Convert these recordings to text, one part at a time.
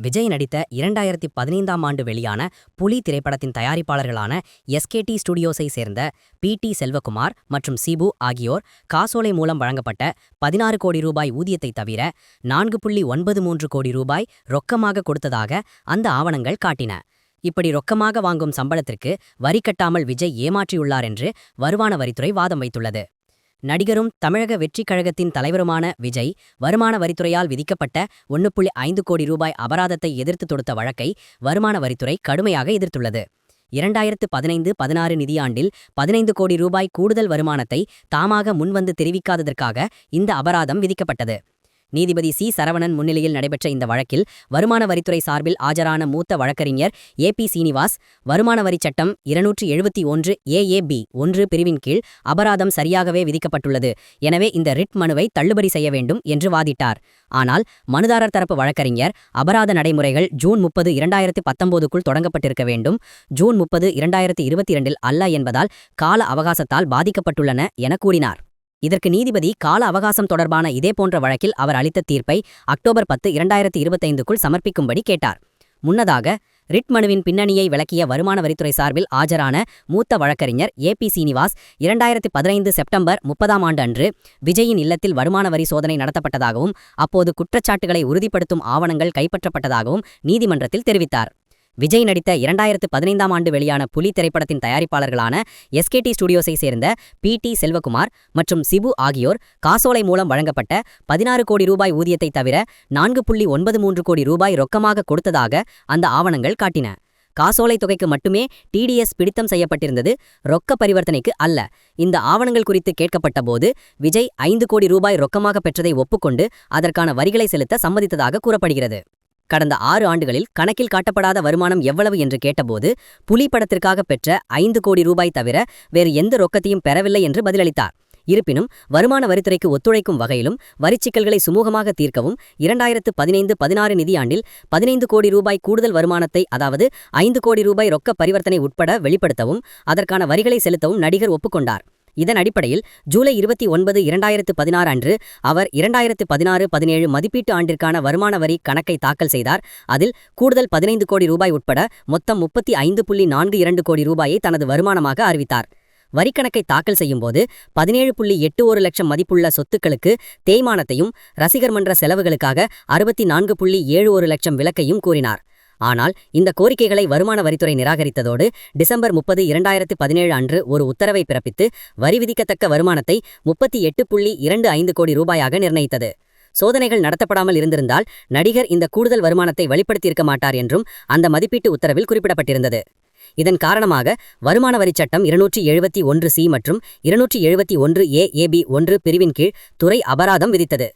விஜய் நடித்த இரண்டாயிரத்தி பதினைந்தாம் ஆண்டு வெளியான புலி திரைப்படத்தின் தயாரிப்பாளர்களான எஸ்கேடி ஸ்டுடியோஸை சேர்ந்த பி டி செல்வகுமார் மற்றும் சிபு ஆகியோர் காசோலை மூலம் வழங்கப்பட்ட பதினாறு கோடி ரூபாய் ஊதியத்தை தவிர நான்கு புள்ளி ஒன்பது மூன்று கோடி ரூபாய் ரொக்கமாக கொடுத்ததாக அந்த ஆவணங்கள் காட்டின. இப்படி ரொக்கமாக வாங்கும் சம்பளத்திற்கு வரி கட்டாமல் விஜய் ஏமாற்றியுள்ளார் என்று வருமான வரித்துறை வாதம் வைத்துள்ளது. நடிகரும் தமிழக வெற்றிக் கழகத்தின் தலைவருமான விஜய் வருமான வரித்துறையால் விதிக்கப்பட்ட ஒன்று புள்ளி ஐந்து கோடி ரூபாய் அபராதத்தை எதிர்த்து தொடுத்த வழக்கை வருமான வரித்துறை கடுமையாக எதிர்த்துள்ளது. இரண்டாயிரத்து பதினைந்து பதினாறு நிதியாண்டில் பதினைந்து கோடி ரூபாய் கூடுதல் வருமானத்தை தாமாக முன்வந்து தெரிவிக்காததற்காக இந்த அபராதம் விதிக்கப்பட்டது. நீதிபதி சி. சரவணன் முன்னிலையில் நடைபெற்ற இந்த வழக்கில் வருமான வரித்துறை சார்பில் ஆஜரான மூத்த வழக்கறிஞர் ஏ. பி. சீனிவாஸ் வருமான வரி சட்டம் இருநூற்றி எழுபத்தி ஒன்று ஏஏபி ஒன்று பிரிவின் கீழ் அபராதம் சரியாகவே விதிக்கப்பட்டுள்ளது. எனவே இந்த ரிட் மனுவை தள்ளுபடி செய்ய வேண்டும் என்று வாதிட்டார். ஆனால் மனுதாரர் தரப்பு வழக்கறிஞர் அபராத நடைமுறைகள் ஜூன் முப்பது இரண்டாயிரத்தி பத்தொன்பதுக்குள் தொடங்கப்பட்டிருக்க வேண்டும். ஜூன் முப்பது இரண்டாயிரத்தி இருபத்தி இரண்டில் அல்ல என்பதால் கால அவகாசத்தால் பாதிக்கப்பட்டுள்ளன என கூறினார். இதற்கு நீதிபதி கால அவகாசம் தொடர்பான இதேபோன்ற வழக்கில் அவர் அளித்த தீர்ப்பை அக்டோபர் பத்து இரண்டாயிரத்தி இருபத்தைந்துக்குள் சமர்ப்பிக்கும்படி கேட்டார். முன்னதாக ரிட் மனுவின் பின்னணியை விளக்கிய வருமான வரித்துறை சார்பில் ஆஜரான மூத்த வழக்கறிஞர் ஏ பி சீனிவாஸ் இரண்டாயிரத்தி பதினைந்து செப்டம்பர் முப்பதாம் ஆண்டு அன்று விஜயின் இல்லத்தில் வருமான வரி சோதனை நடத்தப்பட்டதாகவும் அப்போது குற்றச்சாட்டுகளை உறுதிப்படுத்தும் ஆவணங்கள் கைப்பற்றப்பட்டதாகவும் நீதிமன்றத்தில் தெரிவித்தார். விஜய் நடித்த இரண்டாயிரத்து பதினைந்தாம் ஆண்டு வெளியான புலி திரைப்படத்தின் தயாரிப்பாளர்களான எஸ்கேடி ஸ்டுடியோஸை சேர்ந்த பி டி செல்வகுமார் மற்றும் சிபு ஆகியோர் காசோலை மூலம் வழங்கப்பட்ட பதினாறு கோடி ரூபாய் ஊதியத்தை தவிர நான்கு புள்ளி ஒன்பது மூன்று கோடி ரூபாய் ரொக்கமாக கொடுத்ததாக அந்த ஆவணங்கள் காட்டின. காசோலை தொகைக்கு மட்டுமே டிடிஎஸ் பிடித்தம் செய்யப்பட்டிருந்தது ரொக்க பரிவர்த்தனைக்கு அல்ல. இந்த ஆவணங்கள் குறித்து கேட்கப்பட்ட போது விஜய் ஐந்து கோடி ரூபாய் ரொக்கமாக பெற்றதை ஒப்புக்கொண்டு அதற்கான வரிகளை செலுத்த சம்மதித்ததாக கூறப்படுகிறது. கடந்த ஆறு ஆண்டுகளில் கணக்கில் காட்டப்படாத வருமானம் எவ்வளவு என்று கேட்டபோது புலி படத்திற்காக பெற்ற ஐந்து கோடி ரூபாய் தவிர வேறு எந்த ரொக்கத்தையும் பெறவில்லை என்று பதிலளித்தார். இருப்பினும் வருமான வரித்துறைக்கு ஒத்துழைக்கும் வகையிலும் வரிச்சிக்கல்களை சுமூகமாக தீர்க்கவும் இரண்டாயிரத்து பதினைந்து பதினாறு நிதியாண்டில் பதினைந்து கோடி ரூபாய் கூடுதல் வருமானத்தை அதாவது ஐந்து கோடி ரூபாய் ரொக்க பரிவர்த்தனை உட்பட வெளிப்படுத்தவும் அதற்கான வரிகளை செலுத்தவும் நடிகர் ஒப்புக்கொண்டார். இதன் அடிப்படையில் ஜூலை இருபத்தி ஒன்பது இரண்டாயிரத்து பதினாறு அன்று அவர் இரண்டாயிரத்து பதினாறு பதினேழு மதிப்பீட்டு ஆண்டிற்கான வருமான வரி கணக்கை தாக்கல் செய்தார். அதில் கூடுதல் பதினைந்து கோடி ரூபாய் உட்பட மொத்தம் முப்பத்தி ஐந்து புள்ளி நான்கு இரண்டு கோடி ரூபாயை தனது வருமானமாக அறிவித்தார். வரிக்கணக்கை தாக்கல் செய்யும்போது பதினேழு புள்ளி எட்டு ஒரு லட்சம் மதிப்புள்ள சொத்துக்களுக்கு தேய்மானத்தையும் ரசிகர் மன்ற செலவுகளுக்காக அறுபத்தி நான்கு புள்ளி ஏழு ஒரு லட்சம் விலக்கையும் கூறினார். ஆனால் இந்த கோரிக்கைகளை வருமான வரித்துறை நிராகரித்ததோடு டிசம்பர் முப்பது இரண்டாயிரத்து பதினேழு அன்று ஒரு உத்தரவை பிறப்பித்து வரி விதிக்கத்தக்க வருமானத்தை முப்பத்தி எட்டு புள்ளி இரண்டு ஐந்து கோடி ரூபாயாக நிர்ணயித்தது. சோதனைகள் நடத்தப்படாமல் இருந்திருந்தால் நடிகர் இந்த கூடுதல் வருமானத்தை வெளிப்படுத்தியிருக்க மாட்டார் என்றும் அந்த மதிப்பீட்டு உத்தரவில் குறிப்பிடப்பட்டிருந்தது. இதன் காரணமாக வருமான வரிச் சட்டம் இருநூற்றி எழுபத்தி ஒன்று சி மற்றும் இருநூற்றி எழுபத்தி ஒன்று ஏ ஏபி ஒன்று பிரிவின் கீழ் துறை அபராதம் விதித்தது.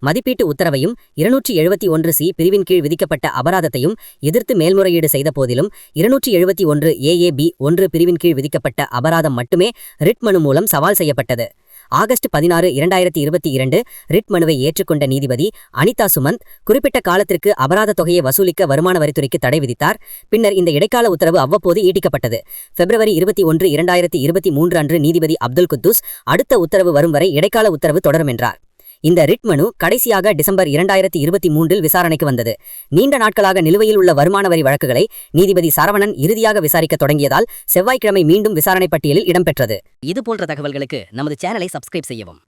மதிப்பீட்டு உத்தரவையும் இருநூற்றி எழுபத்தி ஒன்று சி பிரிவின் கீழ் விதிக்கப்பட்ட அபராதத்தையும் எதிர்த்து மேல்முறையீடு செய்த போதிலும் இருநூற்றி எழுபத்தி ஒன்று ஏஏபி ஒன்று பிரிவின் கீழ் விதிக்கப்பட்ட அபராதம் மட்டுமே ரிட் மனு மூலம் சவால் செய்யப்பட்டது. ஆகஸ்ட் பதினாறு இரண்டாயிரத்தி இருபத்தி இரண்டு ரிட் மனுவை ஏற்றுக்கொண்ட நீதிபதி அனிதா சுமந்த் குறிப்பிட்ட காலத்திற்கு அபராத தொகையை வசூலிக்க வருமான வரித்துறைக்கு தடை விதித்தார். பின்னர் இந்த இடைக்கால உத்தரவு அவ்வப்போது ஈட்டிக்கப்பட்டது பிப்ரவரி இருபத்தி ஒன்று இரண்டாயிரத்தி இருபத்தி மூன்று அன்று நீதிபதி அப்துல் குத்தூஸ் அடுத்த உத்தரவு வரும் வரை இடைக்கால உத்தரவு தொடரும் என்றார். இந்த ரிட் மனு கடைசியாக டிசம்பர் இரண்டாயிரத்தி இருபத்தி மூன்றில் விசாரணைக்கு வந்தது. நீண்ட நாட்களாக நிலுவையில் உள்ள வருமான வரி வழக்குகளை நீதிபதி சரவணன் இறுதியாக விசாரிக்க தொடங்கியதால் செவ்வாய்க்கிழமை மீண்டும் விசாரணை பட்டியலில் இடம்பெற்றது. இதுபோன்ற தகவல்களுக்கு நமது சேனலை சப்ஸ்கிரைப் செய்யவும்.